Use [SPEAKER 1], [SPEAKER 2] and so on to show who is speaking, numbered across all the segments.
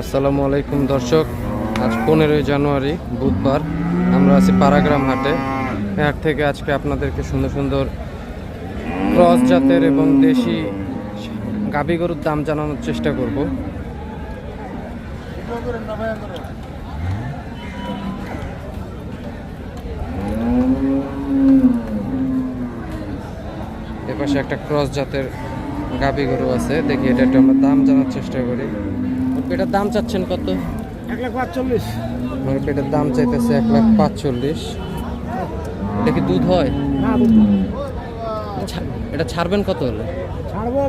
[SPEAKER 1] আসসালামু আলাইকুম দর্শক, আজ পনেরোই জানুয়ারি, বুধবার। আমরা আছি পারাগ্রাম হাটে। হাট থেকে আজকে আপনাদেরকে সুন্দর সুন্দর ক্রস জাতের এবং দেশি গাভী গরুর দাম জানানোর চেষ্টা করব। এপাশে একটা ক্রস জাতের গাভী গরু আছে। দেখি এটা একটু আমরা দাম জানার চেষ্টা করি। এটার দাম চাচ্ছেন কত?
[SPEAKER 2] এক লাখ পাঁচচল্লিশ।
[SPEAKER 1] আমার পেটের দাম চাইতেছে এক লাখ পাঁচচল্লিশ। এটা কি দুধ হয়? এটা ছাড়বেন কত হলে?
[SPEAKER 2] ছাড়বো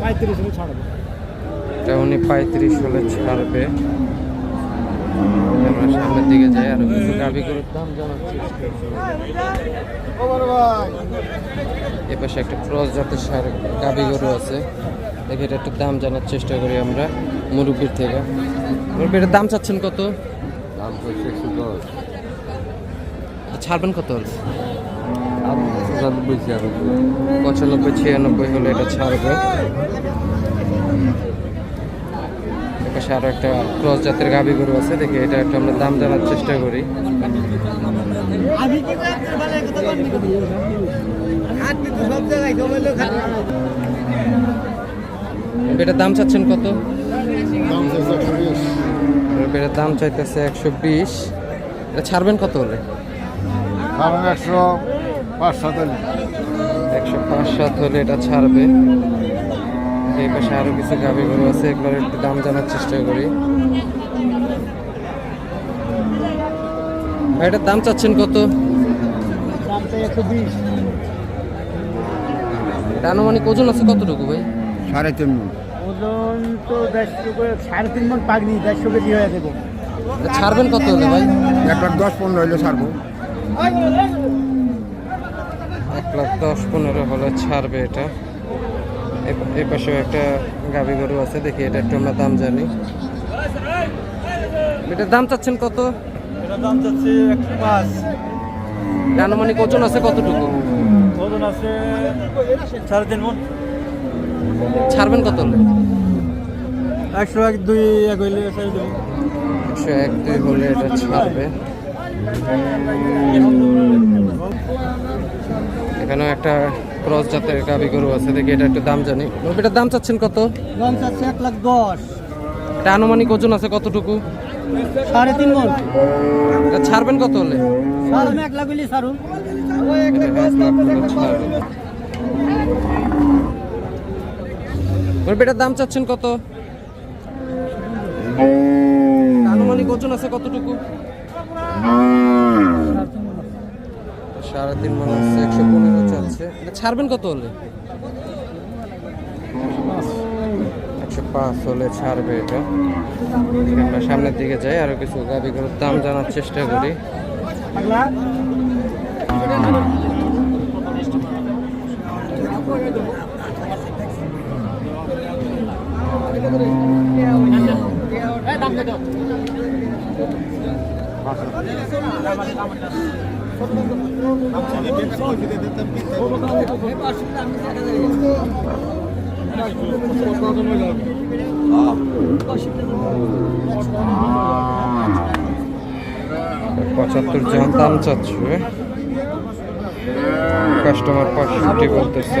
[SPEAKER 2] পঁয়ত্রিশ হলে ছাড়বো।
[SPEAKER 1] এটা উনি পঁয়ত্রিশ হলে ছাড়বে। আমরা সামনের দিকে যাই আর কিছু গাভি গরুর দাম করি। এ পাশে একটা ক্রস জাতের সার গাভি গরু আছে। দেখি এটা একটু দাম জানার চেষ্টা করি আমরা মুরব্বির থেকে। মুরব্বি এটার দাম চাচ্ছেন কত?
[SPEAKER 3] দাম
[SPEAKER 1] ছাড়বেন কত? হলে
[SPEAKER 3] দাম পঁচানব্বই ছিয়ানব্বই
[SPEAKER 1] হলে এটা ছাড়বে। এপাশে আরও একটা ক্রস জাতের গাভি গরু আছে দেখি এটা একটু আমরা দাম জানার চেষ্টা করি। এটার দাম চাচ্ছেন কত? এটার দাম চাইতেছে একশো বিশ। এটা ছাড়বেন কত হলে?
[SPEAKER 3] একশো পাঁচ সাত হলে।
[SPEAKER 1] একশো পাঁচ সাত হলে এটা ছাড়বে। এই পাশে আরও কিছু গাভি গরু আছে এগুলোর একটু দাম জানার চেষ্টা করি। এটার দাম চাচ্ছেন কত?
[SPEAKER 2] দামটা একশো বিশ।
[SPEAKER 1] আনুমানিক ওজন আছে কতটুকু ভাই?
[SPEAKER 3] সাড়ে তিন মন।
[SPEAKER 2] ওজন তো দেড়শো করে সাড়ে তিন মন পাকনি দেড়শো কেজি হয়ে দেবো
[SPEAKER 1] এটা ছাড়বেন কত হলে ভাই?
[SPEAKER 3] এক লাখ দশ পনেরো হইলে ছাড়বো।
[SPEAKER 1] এক লাখ দশ পনেরো হলে ছাড়বে এটা। এ- এ একটা গাভি গরু আছে দেখি এটা একটু আমরা দাম জানি। এটার দাম চাচ্ছেন কত?
[SPEAKER 2] এটা দাম চাচ্ছে একশো পাঁচ।
[SPEAKER 1] এটা আনুমানিক ওজন আছে কতটুকু?
[SPEAKER 2] ওজন আছে সাড়ে তিন মন।
[SPEAKER 1] ছাড়বেন কত হলে?
[SPEAKER 2] একশো এক দুই এক হইলে
[SPEAKER 1] একশো এক দুই হলে এটা ছাড়বে। এখানেও একটা ক্রস জাতের গাভি গরু আছে দেখি এটা একটু দাম জানি। এটার দাম চাচ্ছেন কত?
[SPEAKER 2] দাম চাচ্ছে এক লাখ দশ।
[SPEAKER 1] এটা আনুমানিক ওজন আছে কতটুকু?
[SPEAKER 2] সাড়ে তিন মন।
[SPEAKER 1] ছাড়বেন কত হলে?
[SPEAKER 2] সাড়ে এক লাখ হইলে
[SPEAKER 1] ছাড়বে এটার দাম চাচ্ছেন কত? আনুমানিক ওজন আছে কতটুকু? সাড়ে তিন মন আছে একশো পনেরো এটা ছাড়বেন কত হলে? একশো পাঁচ হলে ছাড়বে এটা। আমরা সামনের দিকে যাই, আরও কিছু দাম জানার চেষ্টা করি। পঁচাত্তর যা দাম চাচ্ছে। কাস্টমার পঁয়ষট্টি বলতেছে।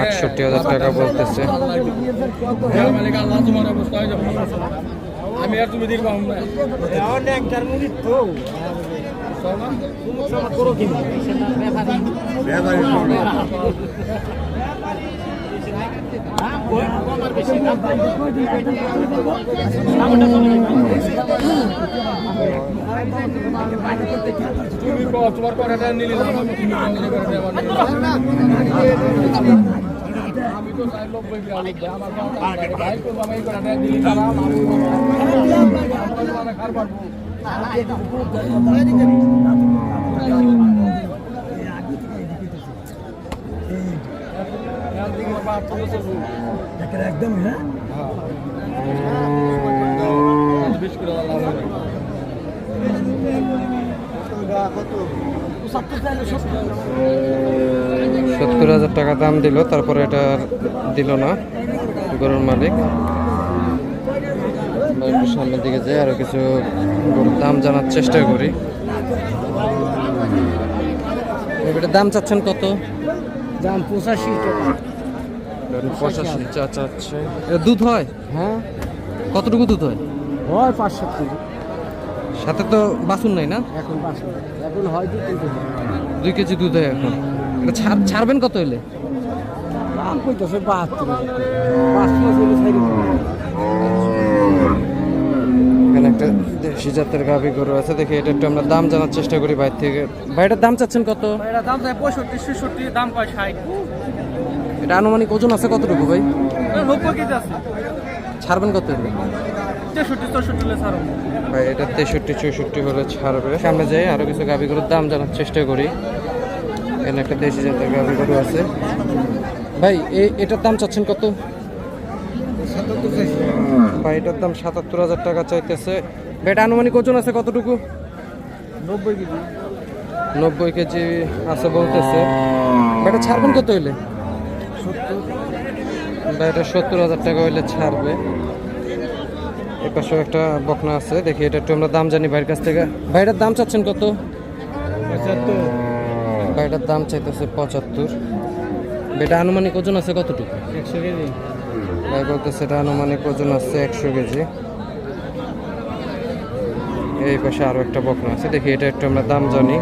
[SPEAKER 1] আটষট্টি হাজার টাকা বলতেছে।
[SPEAKER 4] আমি আর তুমি দেখব তুমি তোমার কথাটা নিলে আমি তুমি কও, এবারে আমার নিলে না।
[SPEAKER 2] একদম হ্যাঁ?
[SPEAKER 1] সত্তর হাজার টাকা দাম দিল তারপরে এটা দিল না গরুর মালিক। সামনের দিকে যাই আরও কিছু গরুর দাম জানার চেষ্টা করি। দাম চাচ্ছেন কত?
[SPEAKER 2] দাম পঁচাশি টাকা।
[SPEAKER 1] পঁচাশি চা চাচ্ছে। এটা দুধ হয়?
[SPEAKER 2] হ্যাঁ।
[SPEAKER 1] কতটুকু দুধ হয়?
[SPEAKER 2] হয় পাঁচশো কেজি।
[SPEAKER 1] সাথে তো বাসুন নাই না?
[SPEAKER 2] এখন হয় কেজি।
[SPEAKER 1] দুই কেজি দুধ হয় এখন। এটা ছাড় ছাড়বেন কত হলে
[SPEAKER 2] দাম কইতেছে বাহাত্তর
[SPEAKER 1] এখানে একটা দেশি জাতের গাভি গরু আছে। দেখি এটা একটু আমরা দাম জানার চেষ্টা করি বাইরে থেকে। ভাইটার দাম চাচ্ছেন কত?
[SPEAKER 2] এটা দাম চাই পঁয়ষট্টি ছেষট্টি দাম কয় ষাট?
[SPEAKER 1] এটা আনুমানিক ওজন আছে কতটুকু ভাই? ছাড়বেন কত হলে
[SPEAKER 2] তেষট্টি চৌষট্টি হলে ছাড়ো।
[SPEAKER 1] ভাই এটা তেষট্টি চৌষট্টি হলে ছাড়বে। সামনে যাই আরও কিছু গাভি গরুর দাম জানার চেষ্টা করি। এখানে একটা দেশি জাতের গাভি গরু আছে। ভাই এ- এটার দাম চাচ্ছেন কত? ভাই এটার দাম সাতাত্তর হাজার টাকা চাইতেছে। ভাই এটা আনুমানিক ওজন আছে কতটুকু?
[SPEAKER 2] নব্বই কেজি।
[SPEAKER 1] নব্বই কেজি আছে বলতেছে। ভাই এটা ছাড়বেন কত হইলে? ভাই এটা সত্তর হাজার টাকা হইলে ছাড়বে। এ পাশেও একটা বকনা আছে দেখি এটা একটু আমরা দাম জানি ভাইয়ের কাছ থেকে। ভাইটার দাম চাচ্ছেন কত?
[SPEAKER 2] পঁচাত্তর।
[SPEAKER 1] ভাইটার দাম চাইতেছে পঁচাত্তর। এটা আনুমানিক ওজন আছে কতটুকু?
[SPEAKER 2] একশো কেজি।
[SPEAKER 1] ভাই বলতেছে এটা আনুমানিক ওজন আছে একশো কেজি। এই পাশে আরও একটা বকনা আছে দেখি এটা একটু আমরা দাম জানি।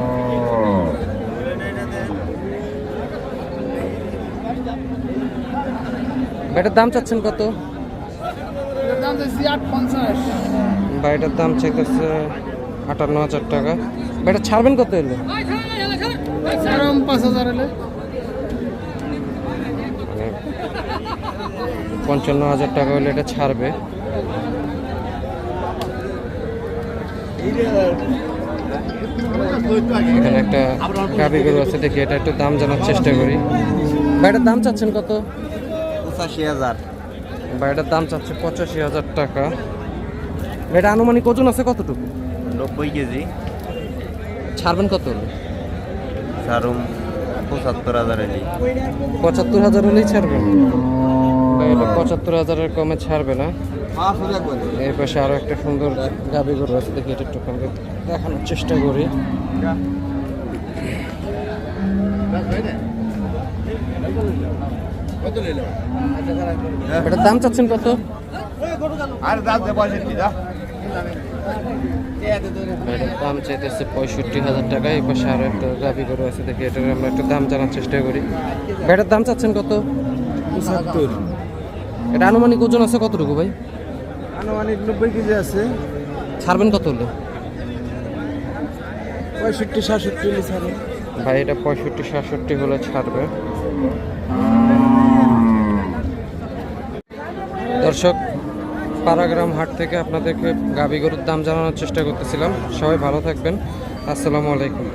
[SPEAKER 1] ভাইটার দাম চাচ্ছেন কত? বাড়িটার দাম চাইতেছে আটান্ন হাজার টাকা। বাড়িটা ছাড়বেন কত এলে?
[SPEAKER 2] পাঁচ হাজার এলে।
[SPEAKER 1] মানে পঞ্চান্ন হাজার টাকা হলে এটা ছাড়বে। এখানে একটা গাবি গরু আছে দেখি এটা একটু দাম জানার চেষ্টা করি। বাড়িটার দাম চাচ্ছেন কত?
[SPEAKER 3] পঁচাশি হাজার।
[SPEAKER 1] বাড়িটার দাম চাচ্ছে পঁচাশি হাজার টাকা। এটা আনুমানিক ওজন আছে কতটুকু?
[SPEAKER 3] নব্বই কেজি।
[SPEAKER 1] ছাড়বেন কত?
[SPEAKER 3] সারুম পঁচাত্তর হাজার এলি।
[SPEAKER 1] পঁচাত্তর হাজার হলেই ছাড়বে ভাই, এটা পঁচাত্তর হাজারের কমে ছাড়বে না। এই পাশে আরও একটা সুন্দর গাবি গরু আছে দেখি এটা একটু দেখানোর চেষ্টা করি। এটার দাম চাচ্ছেন কত?
[SPEAKER 3] আর দাম দে পঁয়ষট্টি
[SPEAKER 1] দাম চাইতেছে পঁয়ষট্টি হাজার টাকা। এই পাশে আরও একটা গরু আছে দেখি এটার আমরা একটু দাম জানার চেষ্টা করি। দাম চাচ্ছেন কত?
[SPEAKER 2] পঁচাত্তর।
[SPEAKER 1] এটা আনুমানিক ওজন আছে কতটুকু ভাই?
[SPEAKER 2] আনুমানিক নব্বই কেজি আছে।
[SPEAKER 1] ছাড়বেন কত হলে?
[SPEAKER 2] পঁয়ষট্টি সাতষট্টি হলে ছাড়ো
[SPEAKER 1] ভাই এটা পঁয়ষট্টি সাতষট্টি হলে ছাড়বে। দর্শক পারাগ্রাম হাট থেকে আপনাদেরকে গাভী গরুর দাম জানানোর চেষ্টা করতেছিলাম। সবাই ভালো থাকবেন। আসসালামু আলাইকুম।